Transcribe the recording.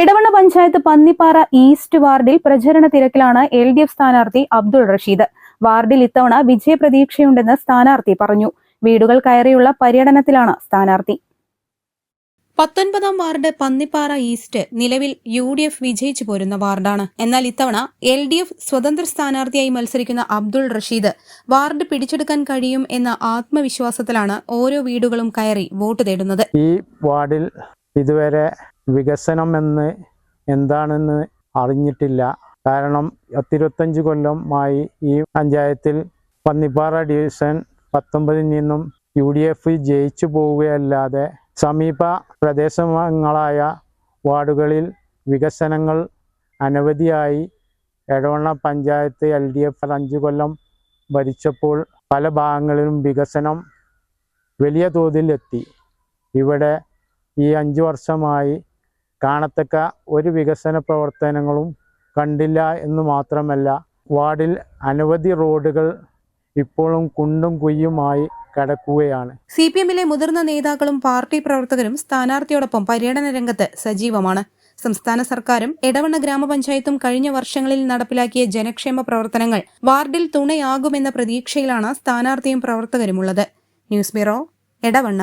Edavanna panchayat Pannippara east വാർഡിൽ പ്രചരണ തിരക്കിലാണ് എൽ ഡി എഫ് സ്ഥാനാർത്ഥി അബ്ദുൾ റഷീദ്. വാർഡിൽ ഇത്തവണ വിജയപ്രതീക്ഷയുണ്ടെന്ന് സ്ഥാനാർത്ഥി പറഞ്ഞു. വീടുകൾ കയറിയുള്ള പര്യടനത്തിലാണ് സ്ഥാനാർത്ഥി. പത്തൊൻപതാം വാർഡ് പന്നിപ്പാറ ഈസ്റ്റ് നിലവിൽ യു ഡി എഫ് വിജയിച്ചു പോരുന്ന വാർഡാണ്. എന്നാൽ ഇത്തവണ എൽ ഡി എഫ് സ്വതന്ത്ര സ്ഥാനാർത്ഥിയായി മത്സരിക്കുന്ന അബ്ദുൾ റഷീദ് വാർഡ് പിടിച്ചെടുക്കാൻ കഴിയും എന്ന ആത്മവിശ്വാസത്തിലാണ് ഓരോ വീടുകളും കയറി വോട്ട് തേടുന്നത്. ഈ വാർഡിൽ ഇതുവരെ വികസനം എന്ന് എന്താണെന്ന് അറിഞ്ഞിട്ടില്ല. കാരണം പത്തിരുപത്തഞ്ച് കൊല്ലമായി ഈ പഞ്ചായത്തിൽ പന്നിപ്പാറ ഡിവിഷൻ പത്തൊമ്പതിൽ നിന്നും യു ഡി എഫ് ജയിച്ചു പോവുകയല്ലാതെ സമീപ പ്രദേശങ്ങളായ വാർഡുകളിൽ വികസനങ്ങൾ അനവധിയായി. Edavanna panchayat L D F അഞ്ച് കൊല്ലം ഭരിച്ചപ്പോൾ പല ഭാഗങ്ങളിലും വികസനം വലിയ തോതിൽ എത്തി. ഇവിടെ ഈ അഞ്ച് വർഷമായി കാണത്തക്ക ഒരു വികസന പ്രവർത്തനങ്ങളും കണ്ടില്ല എന്ന് മാത്രമല്ല വാർഡിൽ അനവധി റോഡുകൾ ഇപ്പോഴും കുണ്ടും കുയ്യുമായി കിടക്കുകയാണ്. സി പി എമ്മിലെ മുതിർന്ന നേതാക്കളും പാർട്ടി പ്രവർത്തകരും സ്ഥാനാർത്ഥിയോടൊപ്പം പര്യടന രംഗത്ത് സജീവമാണ്. സംസ്ഥാന സർക്കാരും എടവണ്ണ ഗ്രാമപഞ്ചായത്തും കഴിഞ്ഞ വർഷങ്ങളിൽ നടപ്പിലാക്കിയ ജനക്ഷേമ പ്രവർത്തനങ്ങൾ വാർഡിൽ തുണയാകുമെന്ന പ്രതീക്ഷയിലാണ് സ്ഥാനാർത്ഥിയും പ്രവർത്തകരുമുള്ളത്. News bureau Edavanna.